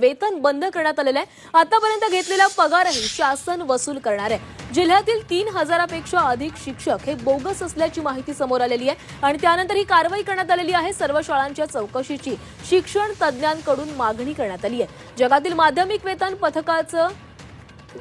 वेतन बंद करण्यात आलेलं आहे. आतापर्यंत घेतलेला पगारही शासन वसूल करणार आहे. जिल्ह्यातील तीन हजारापेक्षा अधिक शिक्षक हे बोगस असल्याची माहिती समोर आलेली आहे. आणि त्यानंतर ही कारवाई करण्यात आलेली आहे. सर्व शाळांच्या चौकशीची शिक्षण तज्ज्ञांकडून मागणी करण्यात आली आहे. जगातील माध्यमिक वेतन पथकाचं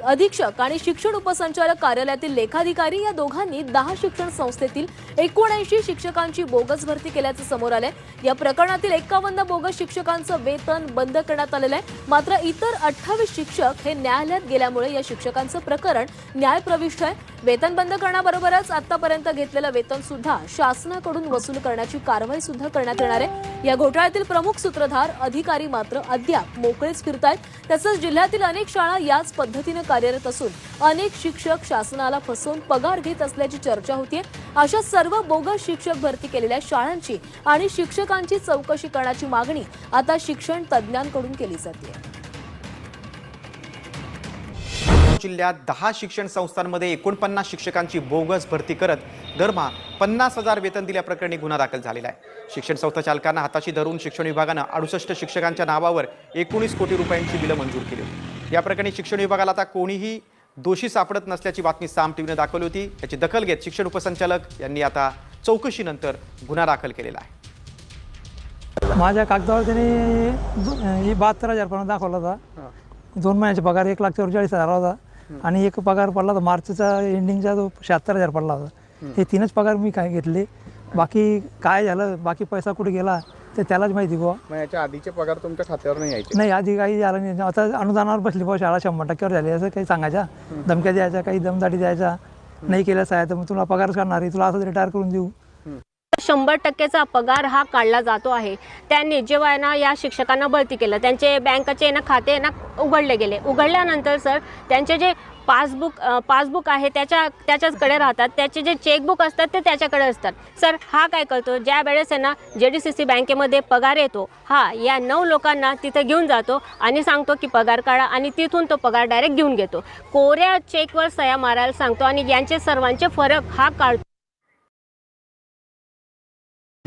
अधीक्षक आणि शिक्षण उपसंचालक कार्यालयातील लेखाधिकारी या दोघांनी दहा शिक्षण संस्थेतील एकोणऐंशी शिक्षकांची बोगस भरती केल्याचं समोर आलंय. या प्रकरणातील एकावन्न बोगस शिक्षकांचं वेतन बंद करण्यात आलेलं आहे. मात्र इतर अठ्ठावीस शिक्षक हे न्यायालयात गेल्यामुळे या शिक्षकांचं प्रकरण न्यायप्रविष्ट आहे. वेतन बंद करण्याबरोबरच आतापर्यंत घेतलेलं वेतन सुद्धा शासनाकडून वसूल करण्याची कारवाई सुद्धा करण्यात येणार आहे. या घोटाळ्यातील प्रमुख सूत्रधार अधिकारी मात्र अद्याप मोकळेच फिरतायत. तसंच जिल्ह्यातील अनेक शाळा याच पद्धतीनं कार्यरत असून अनेक शिक्षक शासनाला फसवून पगार घेत असल्याची चर्चा होतीये. अशा सर्व बोगस शिक्षक भरती केलेल्या शाळांची आणि शिक्षकांची चौकशी करण्याची मागणी आता शिक्षण तज्ज्ञांकडून केली जाते जिल्ह्यात दहा शिक्षण संस्थांमध्ये एकोणपन्नास शिक्षकांची बोगस भरती करत दरमहा पन्नास हजार वेतन दिल्याप्रकरणी गुन्हा दाखल झालेला आहे. शिक्षण संस्था चालकांना हाताशी धरून शिक्षण विभागानं अडुसष्ट शिक्षकांच्या नावावर एकोणीस कोटी रुपयांची बिलं मंजूर केली होती. या प्रकरणी शिक्षण विभागाला आता कोणीही दोषी सापडत नसल्याची बातमी साम टीव्हीनं दाखवली होती. याची दखल घेत शिक्षण उपसंचालक यांनी आता चौकशीनंतर गुन्हा दाखल केलेला आहे. माझ्या कागदावर त्याने बहात्तर हजारपर्यंत दाखवला होता. दोन महिन्याचा पगार एक लाख चौवेचाळीस हजार होता. आणि एक पगार पडला होता. मार्चचा एंडिंगचा तो शहात्तर हजार पडला होता. हे तीनच पगार मी काय घेतले. बाकी काय झालं? बाकी पैसा कुठे गेला? ते त्यालाच माहिती बुवा. याच्या आधीचे पगार तुमच्या खात्यावर नाही यायचे. नाही आधी काही झालं नाही. आता अनुदानावर बसली बुवा शाळा शंभर टक्क्यावर झाली. असं काही सांगायच्या धमक्या द्यायच्या काही दमदाटी द्यायच्या नाही केलं साहेब तर मग तुला पगारच करणार आहे. तुला असं रिटायर करून देऊ. शंभर टक्केचा पगार हा काढला जातो आहे. त्यांनी जेव्हा आहे ना या शिक्षकांना भरती केलं. त्यांचे बँकाचे ना खाते ना उघडले गेले. उघडल्यानंतर सर त्यांचे जे पासबुक पासबुक आहे त्याच्या त्याच्याचकडे राहतात. त्याचे जे चेकबुक असतात ते त्याच्याकडे असतात. सर हा काय करतो? ज्या वेळेस आहे ना जे डी सी सी बँकेमध्ये पगार येतो हा या नऊ लोकांना तिथे घेऊन जातो आणि सांगतो की पगार काढा आणि तिथून तो पगार डायरेक्ट घेऊन घेतो. कोऱ्या चेकवर सह्या मारायला सांगतो आणि यांचे सर्वांचे फरक हा काढतो.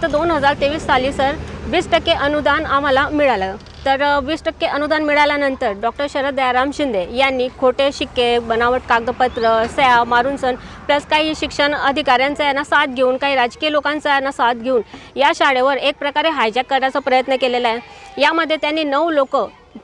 तर दोन हजार तेवीस साली सर वीस टक्के अनुदान आम्हाला मिळालं. तर वीस टक्के अनुदान मिळाल्यानंतर डॉक्टर शरद दयाराम शिंदे यांनी खोटे शिक्के बनावट कागदपत्र सह्या मारून सण प्लस काही शिक्षण अधिकाऱ्यांचा यांना साथ घेऊन काही राजकीय लोकांचा यांना साथ घेऊन या शाळेवर एक प्रकारे हायजॅक करण्याचा प्रयत्न केलेला आहे. यामध्ये त्यांनी नऊ लोक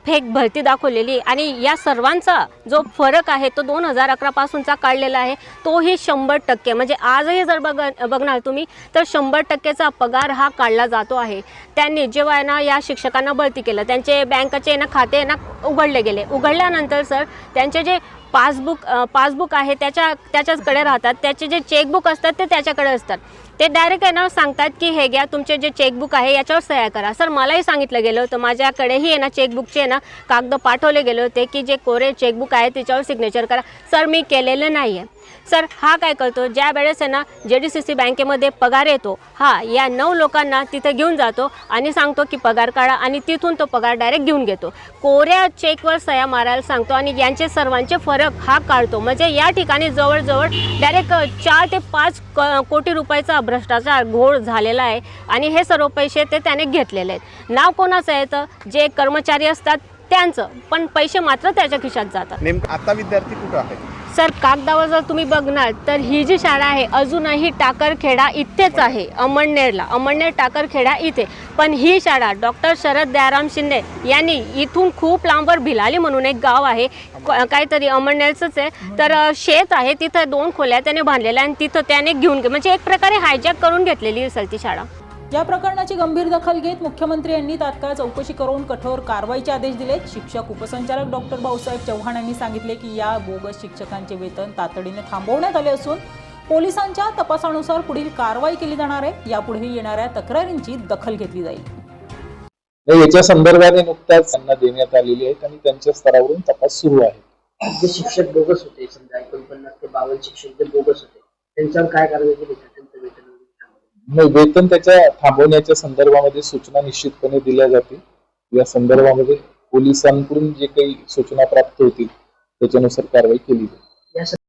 फेक भरती दाखवलेली आणि या सर्वांचा जो फरक आहे तो दोन हजार अकरापासूनचा काढलेला आहे तोही शंभर टक्के. म्हणजे आजही जर बघ बघणार तुम्ही तर शंभर टक्केचा पगार हा काढला जातो आहे. त्यांनी जेव्हा आहे ना या शिक्षकांना भरती केलं त्यांचे बँकाचे ना खाते ना उघडले गेले. उघडल्यानंतर सर त्यांचे जे पासबुक पासबुक आहे त्याच्या त्याच्याचकडे राहतात. त्याचे जे चेकबुक असतात ते त्याच्याकडे असतात. ते डायरेक्ट आहे ना सांगतात की हे घ्या तुमचे जे चेकबुक आहे याच्यावर सह्या करा. सर मलाही सांगितलं गेलं होतं. माझ्याकडेही आहे ना चेकबुकचे आहे ना कागद पाठवले गेले होते की जे कोरे चेकबुक आहे त्याच्यावर सिग्नेचर करा. सर मी केलेलं नाही आहे सर हा काय करतो? ज्या वेळेस आहे ना जे डी सी सी बँकेमध्ये पगार येतो हा या नऊ लोकांना तिथे घेऊन जातो आणि सांगतो की पगार काढा आणि तिथून तो पगार डायरेक्ट घेऊन घेतो. कोऱ्या चेकवर सह्या मारायला सांगतो आणि यांचे सर्वांचे फरक हा काढतो. म्हणजे या ठिकाणी जवळजवळ डायरेक्ट चार ते पाच क- कोटी रुपयाचा भ्रष्टाचार घोळ झालेला आहे आणि हे सर्व पैसे ते त्याने घेतलेले आहेत. नाव कोणाचं आहे तर? जे कर्मचारी असतात त्यांचं. पण पैसे मात्र त्याच्या खिशात जातात. नेमकं आता विद्यार्थी कुठं आहे सर कागदावर जर तुम्ही बघणार तर ही जी शाळा आहे अजूनही टाकरखेडा इथेच आहे अमळनेरला. अमळनेर टाकरखेडा इथे. पण ही शाळा डॉक्टर शरद दयाराम शिंदे यांनी इथून खूप लांबवर भिलाली म्हणून एक गाव आहे. क- काहीतरी अमळनेरचंच आहे. तर शेत आहे तिथं दोन खोल्या त्याने बांधलेल्या आणि तिथं त्याने घेऊन म्हणजे एक प्रकारे हायजॅक करून घेतलेली असेल ती शाळा. या प्रकरणाची गंभीर दखल घेत मुख्यमंत्री यांनी तात्काळ चौकशी करून कठोर कारवाईचे आदेश दिलेत शिक्षक उपसंचालक डॉक्टर भाऊसाहेब चव्हाण यांनी सांगितले की या बोगस शिक्षकांचे वेतन तातडीने थांबवण्यात आले असून पोलिसांच्या तपासानुसार पुढील कारवाई केली जाणार आहे. यापुढेही येणाऱ्या तक्रारींची दखल घेतली जाईल. याच्या संदर्भाने नुकताच त्यांना देण्यात आलेली आहेत आणि त्यांच्या स्तरावरून तपास सुरू आहे. जे शिक्षक बोगस होते समजा एकोणपन्नास ते बावन्न शिक्षक जे बोगस होते त्यांच्यावर काय कारवाई केली का? त्यांचं वेतन वगैरे थांबवलं? नाही वेतन त्याच्या थांबवण्याच्या संदर्भामध्ये सूचना निश्चितपणे दिल्या जातील. या संदर्भामध्ये पोलिसांकडून जे काही सूचना प्राप्त होतील त्याच्यानुसार कारवाई केली जाईल.